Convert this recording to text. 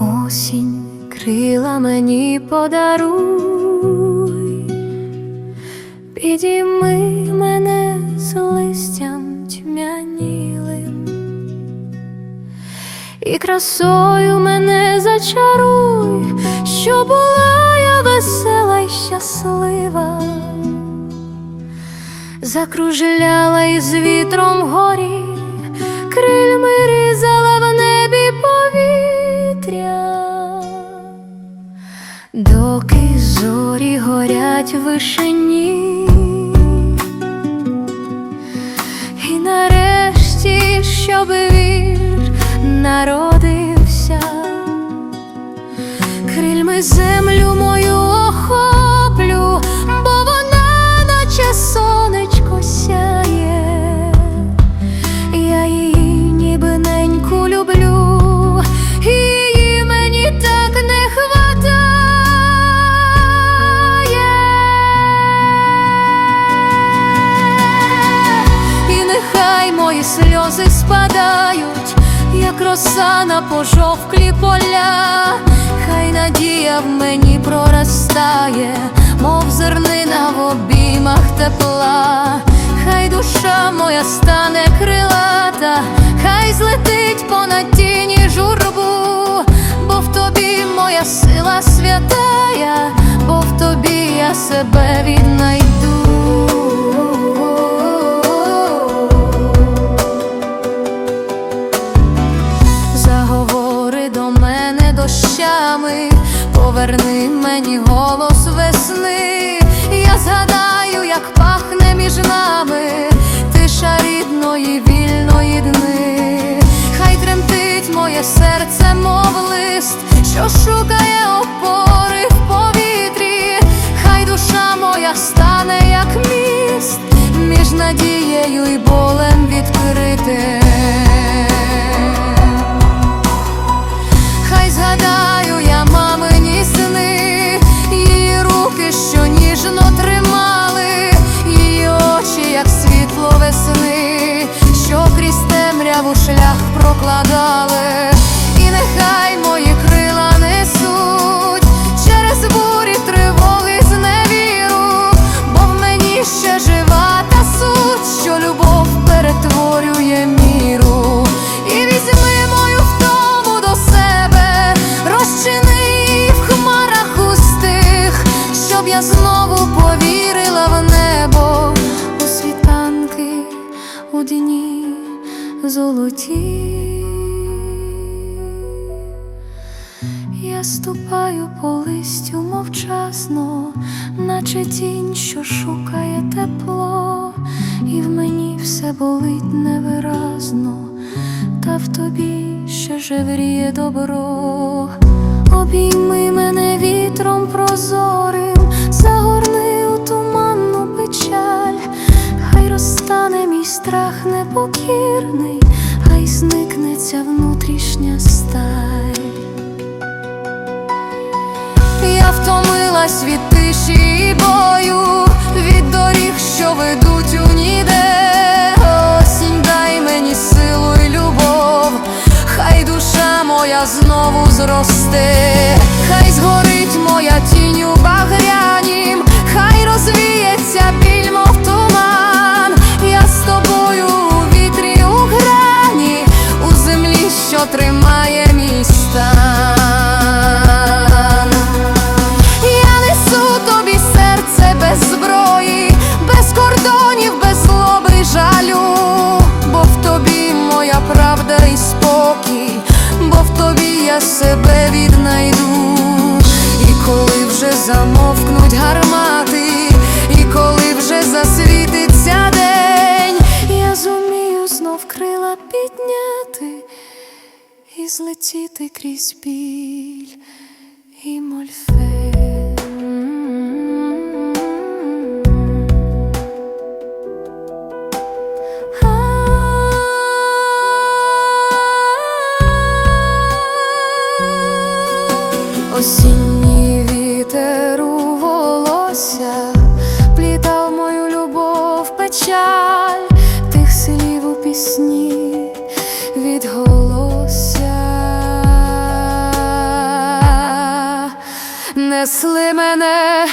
Осінь крила мені подаруй, підійми мене з листям тьмянілим, і красою мене зачаруй, що була я весела й щаслива, закружляла із вітром горі, крильми різала в небі повітря, доки зорі горять в вишині. І нарешті, щоб вір народився, землю мою охоплю, бо вона наче сонечко сяє. Я її ніби неньку люблю, її мені так не хватає. І нехай мої сльози спадають, як роса на пожовклі поля, хай надія в мені проростає, мов зернина в обіймах тепла, хай душа моя стане крилата, хай злетить понад тіні журбу, бо в тобі моя сила святая, бо в тобі я себе віднайду. Дощами, поверни мені голос весни, я згадаю, як пахне між нами. Тиша рідної вільної дни, хай тремтить моє серце, мов лист, що шукає опори в повітрі, хай душа моя стане, як міст, між надією і болем відкритим. Темряву шлях прокладали, і нехай мої крила несуть через бурі тривоги зневіру, бо в мені ще жива та суть, що любов перетворює міру, і візьми мою втому до себе, розчини в хмарах густих, щоб я знову повірила в небо. У світанки у дні золоті. Я ступаю по листю мовчасно, наче тінь, що шукає тепло, і в мені все болить невиразно, та в тобі ще жевріє добро. Обійми мене вітром прозорим, загорни страх непокірний, хай зникне ця внутрішня сталь. Я втомилась від тиші і бою, від доріг, що ведуть у ніде. Осінь дай мені силу і любов, хай душа моя знову зросте, хай згорить моя себе віднайду. І коли вже замовкнуть гармати, і коли вже засвітиться день, я зумію знов крила підняти і злетіти крізь біль і мольфе. Осінній вітер у волосся плітав мою любов, печаль тих слів у пісні відголосся, несли мене